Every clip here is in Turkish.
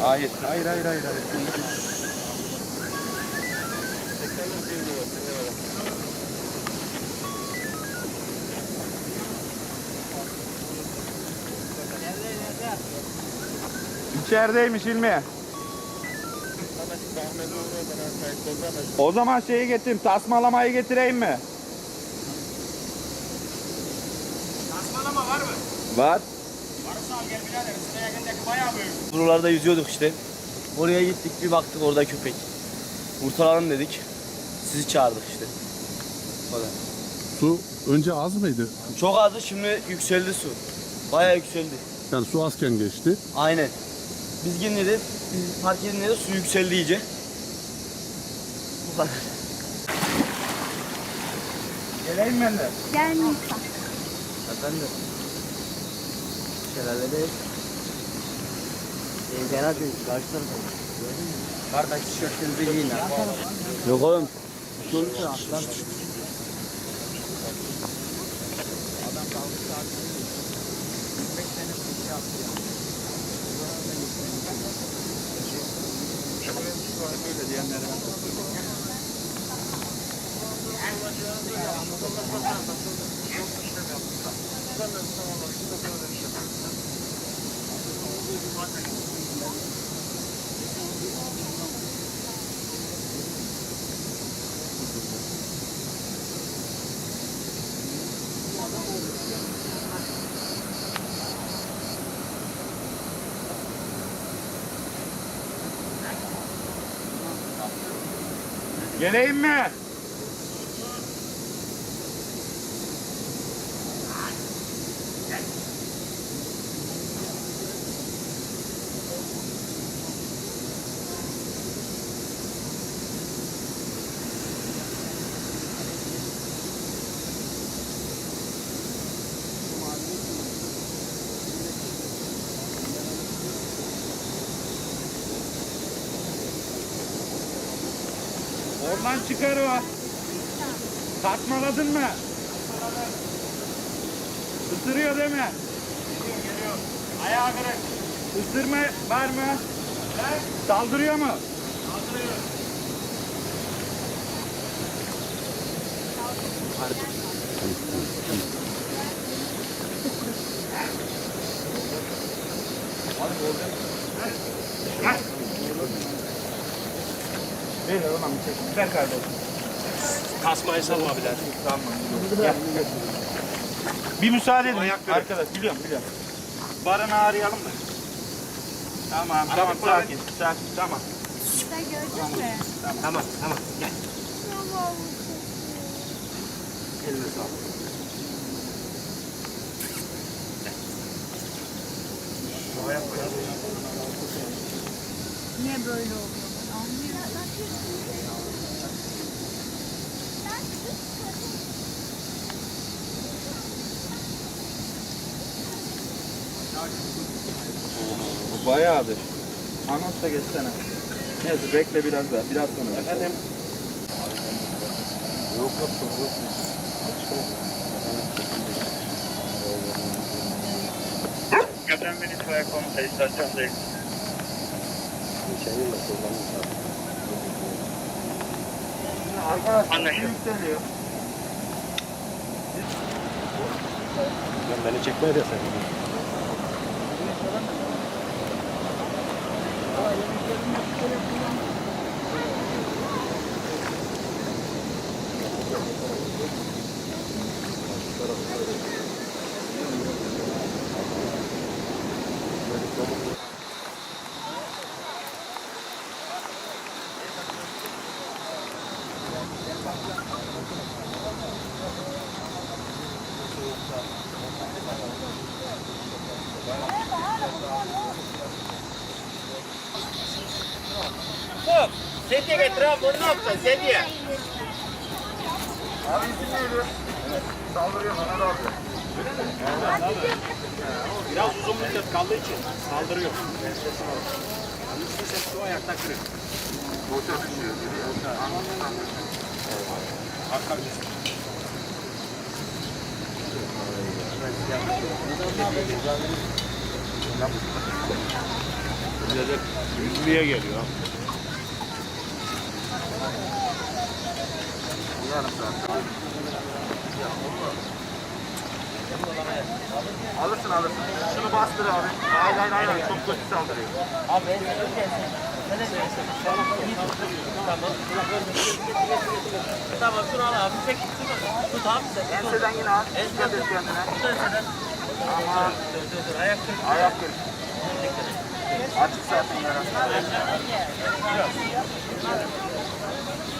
Hayır. Hayır hayır hayır. hayır. İçerideymiş İlmi. O zaman şeyi getireyim, tasmalamayı getireyim mi? Tasmalama var mı? Var. Buralarda yüzüyorduk işte. Oraya gittik bir baktık orada köpek. Kurtaralım dedik. Sizi çağırdık işte. O kadar. Su önce az mıydı? Çok azdı şimdi yükseldi su. Bayağı yükseldi. Yani su azken geçti. Aynen. Biz. Biz fark edince de su yükseldi iyice. Bu kadar. Geleyim ben de. Gelmiyorsa. Efendim. Şelalede Evden atıyor. Karşı tarafa. Kardeş tişörtünüzü giyin ha. Yok oğlum. Bir şey olursa atlar. Geleyim mi? Oradan çıkar o. Tasmaladın mı? Isırıyor değil mi? Ayağı kırık. Isırma var mı? Saldırıyor mu? Ver o zaman bir çek. Ver kardeşim. Kasmayı salma birader. Tamam. Gel. Bir müsaade edin arkadaş. Biliyorum biliyorum. Barını arayalım da. Tamam tamam sakin sakin tamam. Sen gördün mü? Tamam tamam. Gel. Tamam. Eline sağlık. Niye böyle oluyor? Bayağıdır. Anons da geçsene. Neyse bekle biraz daha. Biraz sonra. Efendim? Yok yok yok. Götürün beni itfaiye komuta istasyondayım. Anlaşıldı. beni çekmeye de sen. Sedye getir abi. Bunu ne yapacaksın? Sedye. Abi izin veriyor. Saldırıyor bana da alıyor. Biraz uzun müddet kaldığı için saldırıyor. Üstü su ayakta kırık. Arka bir Bize de yüzmeye geliyor. Alırsın alırsın. Şunu bastır abi. Hayır hayır hayır. Çok kötü saldırıyor. Tamam şunu al abi. Çek. Tut abi sen. Enseden yine al. Dikkat et kendine. Ama Ayak ayak kır. Açık zaten yarası.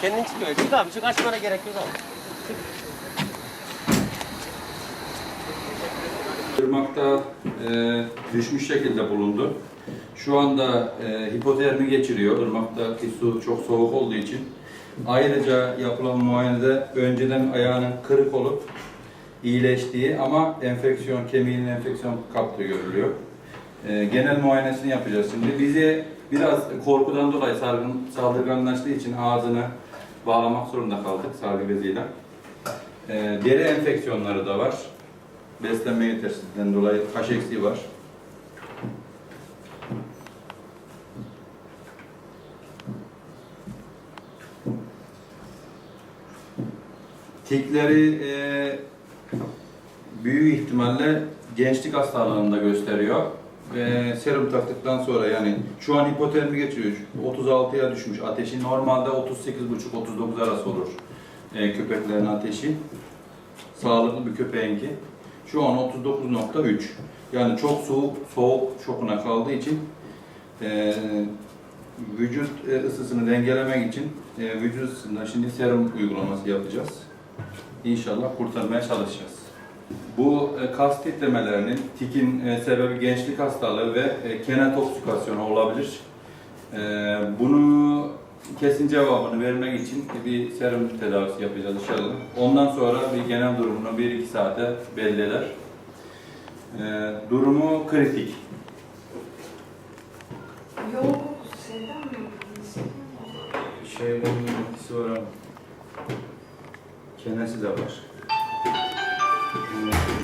Kendin çıkıyor. Çık abi. Çık açmana gerek yok abi. Irmak'ta e, düşmüş şekilde bulundu. Şu anda e, hipotermi geçiriyor. Irmak'taki su çok soğuk olduğu için. Ayrıca yapılan muayenede önceden ayağının kırık olup iyileştiği ama enfeksiyon, kemiğinin enfeksiyon kaptığı görülüyor. E, genel muayenesini yapacağız şimdi. Bizi biraz korkudan dolayı saldırganlaştığı için ağzını bağlamak zorunda kaldık sargı beziyle. E, deri enfeksiyonları da var beslenme yetersizliğinden dolayı kaş eksiği var. Tikleri e, büyük ihtimalle gençlik hastalığında gösteriyor. Ve serum taktıktan sonra yani şu an hipotermi geçiriyor. 36'ya düşmüş ateşi. Normalde 38,5-39 arası olur e, köpeklerin ateşi. Sağlıklı bir köpeğinki. Şu an 39.3. Yani çok soğuk, soğuk şokuna kaldığı için e, vücut e, ısısını dengelemek için e, vücut ısısında şimdi serum uygulaması yapacağız. İnşallah kurtarmaya çalışacağız. Bu e, kas titremelerinin tikin e, sebebi gençlik hastalığı ve e, kenetoksikasyonu olabilir. E, bunu kesin cevabını vermek için bir serum tedavisi yapacağız inşallah. Ondan sonra bir genel durumunu 1-2 saate belli eder. E, durumu kritik. Yok. Şeyden mi? Şey bunun etkisi var ama. Kenesi de var. Música